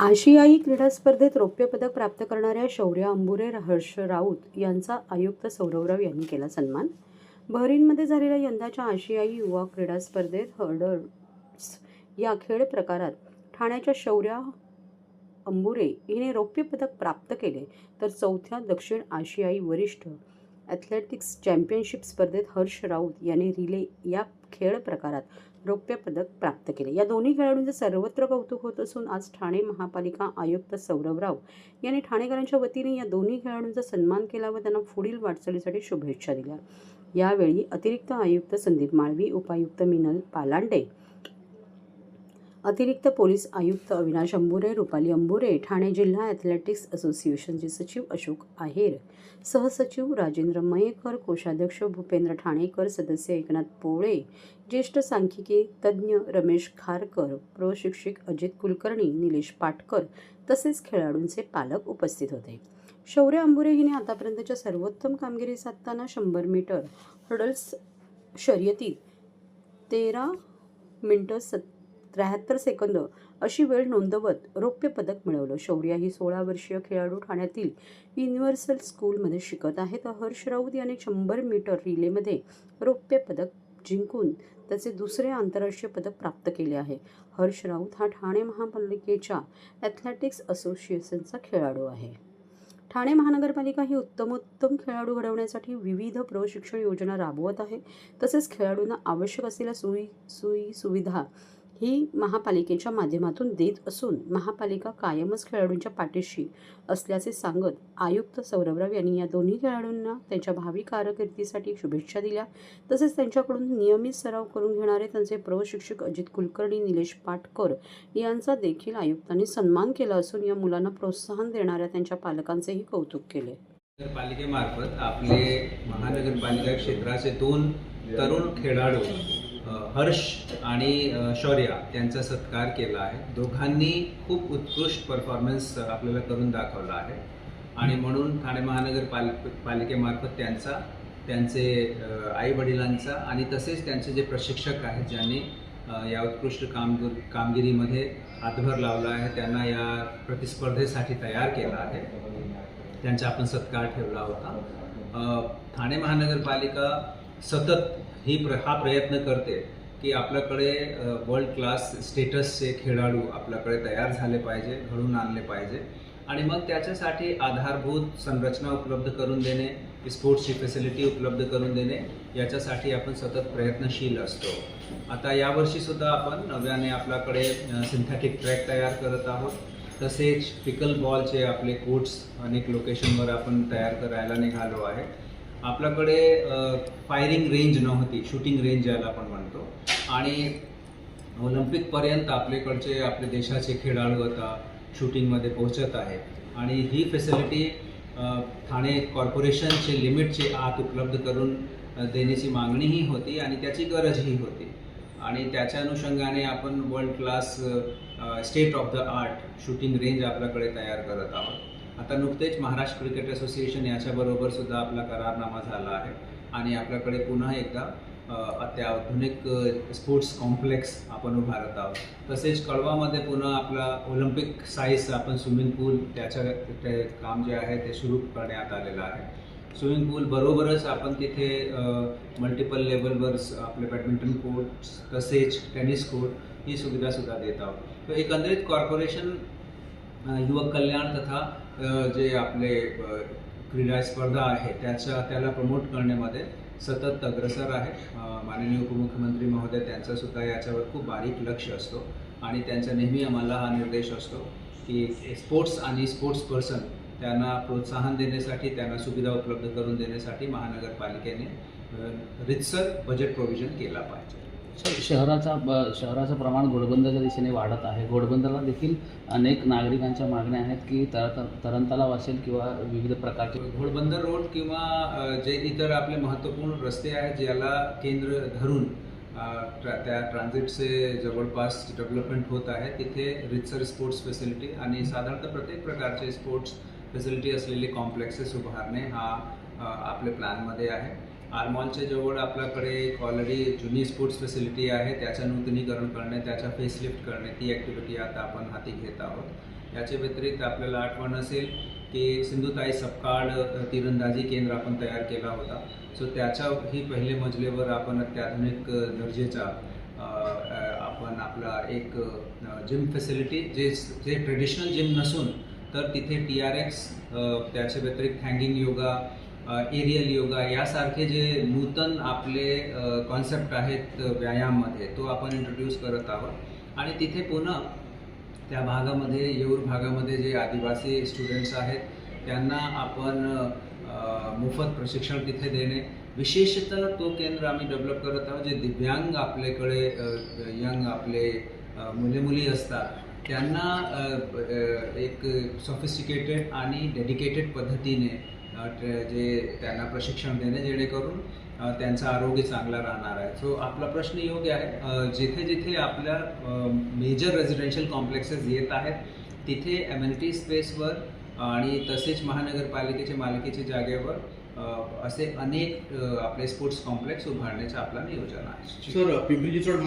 आशियाई क्रीडा स्पर्धेत रौप्यपदक प्राप्त करणाऱ्या शौर्य अंबुरे हर्ष राऊत यांचा आयुक्त सौरवराव यांनी केला सन्मान. बहरीनमध्ये झालेल्या यंदाच्या आशियाई युवा क्रीडा स्पर्धेत हर्डर्स या खेळ प्रकारात ठाण्याच्या शौर्या अंबुरे हिने रौप्यपदक प्राप्त केले तर चौथ्या दक्षिण आशियाई वरिष्ठ ॲथलेटिक्स चॅम्पियनशिप स्पर्धेत हर्ष राऊत यांनी रिले या खेळ प्रकारात रौप्य पदक प्राप्त केले. या दोन्ही खेळाडूंचे सर्वत्र कौतुक होत असून आज ठाणे महापालिका आयुक्त सौरवराव यांनी ठाणेकरांच्या वतीने या दोन्ही खेळाडूंचा सन्मान केला व त्यांना पुढील वाटचालीसाठी शुभेच्छा दिल्या. यावेळी अतिरिक्त आयुक्त संदीप माळवी उपायुक्त मिनल पालांडे अतिरिक्त पोलीस आयुक्त अविनाश अंबुरे रुपाली अंबुरे ठाणे जिल्हा ॲथलेटिक्स असोसिएशनचे सचिव अशोक आहेर सहसचिव राजेंद्र मयेकर कोषाध्यक्ष भूपेंद्र ठाणेकर सदस्य एकनाथ पोळे ज्येष्ठ सांख्यिकी तज्ज्ञ रमेश खारकर प्रशिक्षक अजित कुलकर्णी निलेश पाटकर तसेच खेळाडूंचे पालक उपस्थित होते. शौर्य अंबुरे हिने आतापर्यंतच्या सर्वोत्तम कामगिरी साधताना शंभर मीटर हर्डल्स शर्यतीत तेरा मिनटं सत् त्र्याहत्तर सेकंद अशी वेळ नोंदवत रौप्य पदक मिळवलं. शौर्या ही सोळा वर्षीय खेळाडू ठाण्यातील युनिव्हर्सल स्कूलमध्ये शिकत आहे तर हर्ष राऊत याने शंभर मीटर रिलेमध्ये रौप्य पदक जिंकून त्याचे दुसरे आंतरराष्ट्रीय पदक प्राप्त केले आहे. हर्ष राऊत हा ठाणे महापालिकेच्या ॲथलेटिक्स असोसिएशनचा खेळाडू आहे. ठाणे महानगरपालिका ही उत्तमोत्तम खेळाडू घडवण्यासाठी विविध प्रशिक्षण योजना राबवत आहे. तसेच खेळाडूंना आवश्यक असलेल्या सोयी सोयी सुविधा ही महापालिकेच्या माध्यमातून देत असून महापालिका कायमच खेळाडूंच्या पाठीशी असल्याचे सांगत आयुक्त सौरभराव यांनी या दोन्ही खेळाडूंना त्यांच्या भावी कारकिर्दीसाठी शुभेच्छा दिल्या. तसेच त्यांच्याकडून नियमित सराव करून घेणारे त्यांचे प्रशिक्षक अजित कुलकर्णी निलेश पाटकर यांचा देखील आयुक्तांनी सन्मान केला असून या मुलांना प्रोत्साहन देणाऱ्या त्यांच्या पालकांचेही कौतुक केले. नगरपालिकेमार्फत आपले महानगरपालिका क्षेत्राचे दोन तरुण खेळाडू हर्ष आणि शौर्या यांचा सत्कार केला आहे. दोघांनी खूप उत्कृष्ट परफॉर्मन्स आपल्याला करून दाखवला आहे. आणि म्हणून ठाणे महानगर पाल पालिकेमार्फत त्यांचा त्यांचे आई वडिलांचा आणि तसेच त्यांचे जे प्रशिक्षक आहेत ज्यांनी या उत्कृष्ट कामगिरी कामगिरीमध्ये हातभर लावला आहे त्यांना या प्रतिस्पर्धेसाठी तयार केला आहे. त्यांचा आपण सत्कार ठेवला होता. ठाणे महानगरपालिका सतत ही प्र हा प्रयत्न करते की आपल्याकडे वर्ल्ड क्लास स्टेटसचे खेळाडू आपल्याकडे तयार झाले पाहिजे घडून आणले पाहिजे. आणि मग त्याच्यासाठी आधारभूत संरचना उपलब्ध करून देणे स्पोर्ट्सची फॅसिलिटी उपलब्ध करून देणे याच्यासाठी आपण सतत प्रयत्नशील असतो. आता यावर्षीसुद्धा आपण नव्याने आपल्याकडे सिंथेटिक ट्रॅक तयार करत आहोत. तसेच पिकल बॉलचे आपले कोट्स अनेक लोकेशनवर आपण तयार करायला निघालो आहे. आपल्याकडे फायरिंग रेंज नव्हती शूटिंग रेंज ज्याला आपण म्हणतो. आणि ऑलिम्पिकपर्यंत आपल्याकडचे आपल्या देशाचे खेळाडू आता शूटिंगमध्ये पोहोचत आहेत. आणि ही फॅसिलिटी ठाणे कॉर्पोरेशनचे लिमिटचे आत उपलब्ध करून देण्याची मागणीही होती आणि त्याची गरजही होती. आणि त्याच्या अनुषंगाने आपण world class state of the art shooting range आपल्याकडे तयार करत आहोत. आता नुकतेच महाराष्ट्र क्रिकेट असोसिएशन याच्याबरोबर सुद्धा आपला करारनामा झाला आहे. आणि आपल्याकडे पुन्हा एकदा अत्याधुनिक स्पोर्ट्स कॉम्प्लेक्स आपण उभारत आहोत. तसेच कळवामध्ये पुन्हा आपला ऑलिम्पिक साईज आपण स्विमिंग पूल त्याच्या ते काम जे आहे ते सुरू करण्यात आलेलं आहे. स्विमिंग पूल बरोबरच आपण तिथे मल्टिपल लेवलवर आपले बॅडमिंटन कोर्ट तसेच टेनिस कोर्ट ही सुविधासुद्धा देत आहोत. तर एकंदरीत कॉर्पोरेशन युवक कल्याण तथा जे आपले क्रीडा स्पर्धा आहे त्याच्या त्याला प्रमोट करण्यामध्ये सतत अग्रसर आहे. माननीय उपमुख्यमंत्री महोदय त्यांचा सुद्धा याच्यावर खूप बारीक लक्ष असतो आणि त्यांचा नेहमी आम्हाला हा निर्देश असतो की स्पोर्ट्स आणि स्पोर्ट्स पर्सन त्यांना प्रोत्साहन देण्यासाठी त्यांना सुविधा उपलब्ध करून देण्यासाठी महानगरपालिकेने रितसर बजेट प्रोव्हिजन केला पाहिजे. शहराचा शहराचं प्रमाण घोडबंदरच्या दिशेने वाढत आहे. घोडबंदरला देखील अनेक नागरिकांच्या मागण्या आहेत की तर तर- तलाव असेल किंवा विविध प्रकारचे घोडबंदर रोड किंवा जे इतर आपले महत्त्वपूर्ण रस्ते आहेत ज्याला केंद्र धरून ट्रा त्या ट्रान्झिटचे जवळपास डेव्हलपमेंट होत आहे तिथे रितसर स्पोर्ट्स फॅसिलिटी आणि साधारणतः प्रत्येक प्रकारचे स्पोर्ट्स फॅसिलिटी असलेले कॉम्प्लेक्सेस उभारणे हा आपल्या प्लॅनमध्ये आहे. आरमॉलच्या जवळ आपल्याकडे एक ऑलरेडी जुनी स्पोर्ट्स फॅसिलिटी आहे. त्याचं नूतनीकरण करणे त्याचा फेसलिफ्ट करणे ती ॲक्टिव्हिटी आता आपण हाती घेत आहोत. याच्या व्यतिरिक्त आपल्याला आठवण असेल की सिंधुताई सपकाळ तिरंदाजी केंद्र आपण तयार केला होता. सो त्याच्याही पहिले मजलेवर आपण अत्याधुनिक दर्जेचा आपण आपला एक जिम फॅसिलिटी जे जे ट्रेडिशनल जिम नसून तर तिथे टी आर एक्स त्याच्या व्यतिरिक्त हँगिंग योगा एरियल योगा यासारखे जे नूतन आपले कॉन्सेप्ट आहेत व्यायाममध्ये तो आपण इंट्रोड्यूस करत आहोत. आणि तिथे पुन्हा त्या भागामध्ये येऊर भागामध्ये जे आदिवासी स्टुडंट्स आहेत त्यांना आपण मोफत प्रशिक्षण तिथे देणे. विशेषतः तो केंद्र आम्ही डेव्हलप करत आहोत जे दिव्यांग आपल्याकडे यंग आपले मुले मुली असतात त्यांना एक सॉफिस्टिकेटेड आणि डेडिकेटेड पद्धतीने जे त्यांना प्रशिक्षण देणे जेणेकरून त्यांचं आरोग्य चांगलं राहणार आहे. सो आपला प्रश्न योग्य आहे. जिथे जिथे आपल्या मेजर रेझिडेन्शियल कॉम्प्लेक्सेस येत आहेत तिथे अम्युनिटी स्पेसवर आणि तसेच महानगरपालिकेच्या मालकीच्या जागेवर असे अनेक आपले स्पोर्ट्स कॉम्प्लेक्स उभारण्याचं आपला नियोजन आहे. सर पिंपरी चिंचवड